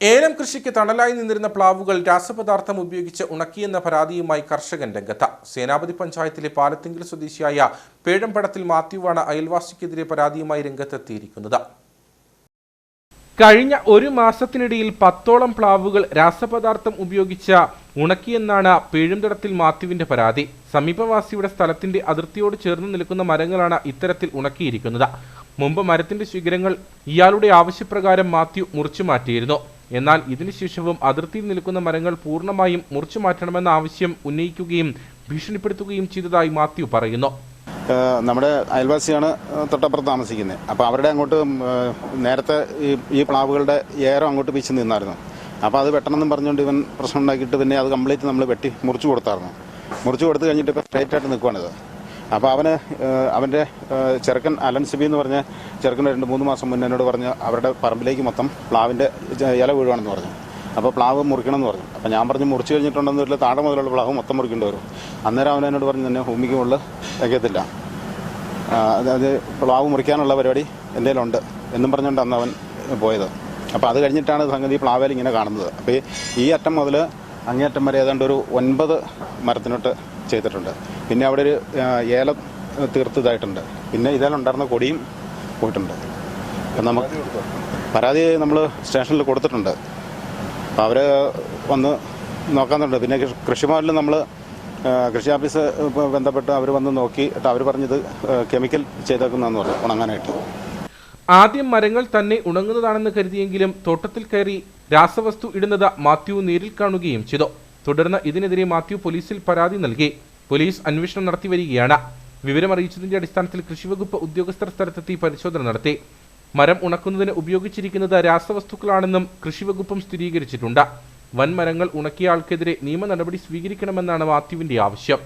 ഏലം കൃഷിക്ക് തണലായി നിന്നിരുന്ന പ്ലാവുകൾ രാസപദാർത്ഥം ഉപയോഗിച്ച് ഉണക്കിയെന്ന പരാതിയുമായി കർഷകൻ രംഗത്ത്. സേനാപതി പഞ്ചായത്തിലെ പാലത്തിങ്കിൽ സ്വദേശിയായ പേഴമ്പടത്തിൽ മാത്യുവാണ് അയൽവാസിക്കെതിരെ പരാതിയുമായി രംഗത്തെത്തിയിരിക്കുന്നത്. കഴിഞ്ഞ ഒരു മാസത്തിനിടയിൽ പത്തോളം പ്ലാവുകൾ രാസപദാർത്ഥം ഉപയോഗിച്ച ഉണക്കിയെന്നാണ് പേഴുംതടത്തിൽ മാത്യുവിന്റെ പരാതി. സമീപവാസിയുടെ സ്ഥലത്തിന്റെ അതിർത്തിയോട് ചേർന്ന് നിൽക്കുന്ന മരങ്ങളാണ് ഇത്തരത്തിൽ ഉണക്കിയിരിക്കുന്നത്. മുമ്പ് മരത്തിന്റെ ശിഖരങ്ങൾ ഇയാളുടെ ആവശ്യപ്രകാരം മാത്യു മുറിച്ചു മാറ്റിയിരുന്നു. എന്നാൽ ഇതിനുശേഷവും അതിർത്തിയിൽ നിൽക്കുന്ന മരങ്ങൾ പൂർണമായും മുറിച്ചു മാറ്റണമെന്ന ആവശ്യം ഉന്നയിക്കുകയും ഭീഷണിപ്പെടുത്തുകയും ചെയ്തതായി മാത്യു പറയുന്നു. നമ്മുടെ അയൽവാസിയാണ് തൊട്ടപ്പുറത്ത് താമസിക്കുന്നത് അപ്പോൾ അവരുടെ അങ്ങോട്ട് നേരത്തെ ഈ ഈ പ്ലാവുകളുടെ ഏറെ അങ്ങോട്ട് പിച്ച് നിന്നായിരുന്നു. അപ്പോൾ അത് വെട്ടണമെന്നും പറഞ്ഞുകൊണ്ട് ഇവൻ പ്രശ്നം ഉണ്ടാക്കിയിട്ട് പിന്നെ അത് കംപ്ലീറ്റ് നമ്മൾ വെട്ടി മുറിച്ചു കൊടുത്തായിരുന്നു. മുറിച്ചു കൊടുത്തു കഴിഞ്ഞിട്ട് ഇപ്പോൾ സ്ട്രൈറ്റ് ആയിട്ട് നിൽക്കുവാണിത് അപ്പോൾ അവന് അവന്റെ ചെറുക്കൻ അലൻ സിബി എന്ന് പറഞ്ഞ ചെറുക്കൻ രണ്ട് മൂന്ന് മാസം മുന്നേ എന്നോട് പറഞ്ഞ് അവരുടെ പറമ്പിലേക്ക് മൊത്തം പ്ലാവിന്റെ ഇല വീഴുവാണെന്ന് പറഞ്ഞു. അപ്പോൾ പ്ലാവ് മുറിക്കണം എന്ന് പറഞ്ഞു. അപ്പോൾ ഞാൻ പറഞ്ഞു മുറിച്ച് കഴിഞ്ഞിട്ടുണ്ടെന്ന് വരില്ല താഴെ മുതലുള്ള പ്ലാവ് മൊത്തം മുറിക്കേണ്ടി വരും. അന്നേരം അവൻ എന്നോട് പറഞ്ഞു തന്നെ ഭൂമിക്ക് മുകളിൽ അതായത് പ്ലാവ് മുറിക്കാനുള്ള പരിപാടി എന്റെ ഉണ്ട് എന്നും പറഞ്ഞുകൊണ്ട് അന്ന് അവൻ പോയത്. അപ്പോൾ അത് കഴിഞ്ഞിട്ടാണ് സംഗതി പ്ലാവേൽ ഇങ്ങനെ കാണുന്നത്. അപ്പോൾ ഈ അറ്റം മുതൽ അങ്ങേയറ്റം വരെ ഏതാണ്ട് ഒരു ഒൻപത് മരത്തിനോട്ട് ചെയ്തിട്ടുണ്ട്. പിന്നെ അവിടെ ഒരു ഏല തീർത്തതായിട്ടുണ്ട് പിന്നെ ഇതെല്ലാം ഉണ്ടായിരുന്ന കൊടിയും പോയിട്ടുണ്ട്. അപ്പം നമുക്ക് പരാതി നമ്മൾ സ്റ്റേഷനിൽ കൊടുത്തിട്ടുണ്ട്. അപ്പോൾ അവർ വന്ന് നോക്കാന്നുണ്ട്. പിന്നെ കൃഷി- കൃഷിഭവനിൽ നമ്മൾ കൃഷി ഓഫീസ് ബന്ധപ്പെട്ട് അവർ വന്ന് നോക്കിയിട്ട് അവർ പറഞ്ഞത് കെമിക്കൽ ചെയ്തേക്കുന്നതെന്ന് പറഞ്ഞു ഉണങ്ങാനായിട്ട്. ആദ്യം മരങ്ങൾ തന്നെ ഉണങ്ങുന്നതാണെന്ന് കരുതിയെങ്കിലും തോട്ടത്തിൽ കയറി രാസവസ്തു ഇടുന്നത് മാത്യു നേരിൽ കാണുകയും ചെയ്തു. തുടർന്ന് ഇതിനെതിരെ മാത്യു പോലീസിൽ പരാതി നൽകി. പോലീസ് അന്വേഷണം നടത്തി വരികയാണ്. വിവരമറിയിച്ചതിന്റെ അടിസ്ഥാനത്തിൽ കൃഷിവകുപ്പ് ഉദ്യോഗസ്ഥർ സ്ഥലത്തെത്തി പരിശോധന നടത്തി. മരം ഉണക്കുന്നതിന് ഉപയോഗിച്ചിരിക്കുന്നത് രാസവസ്തുക്കളാണെന്നും കൃഷിവകുപ്പും സ്ഥിരീകരിച്ചിട്ടുണ്ട്. വൻമരങ്ങൾ ഉണക്കിയ ആൾക്കെതിരെ നിയമ നടപടി സ്വീകരിക്കണമെന്നാണ് മാത്യുവിന്റെ ആവശ്യം.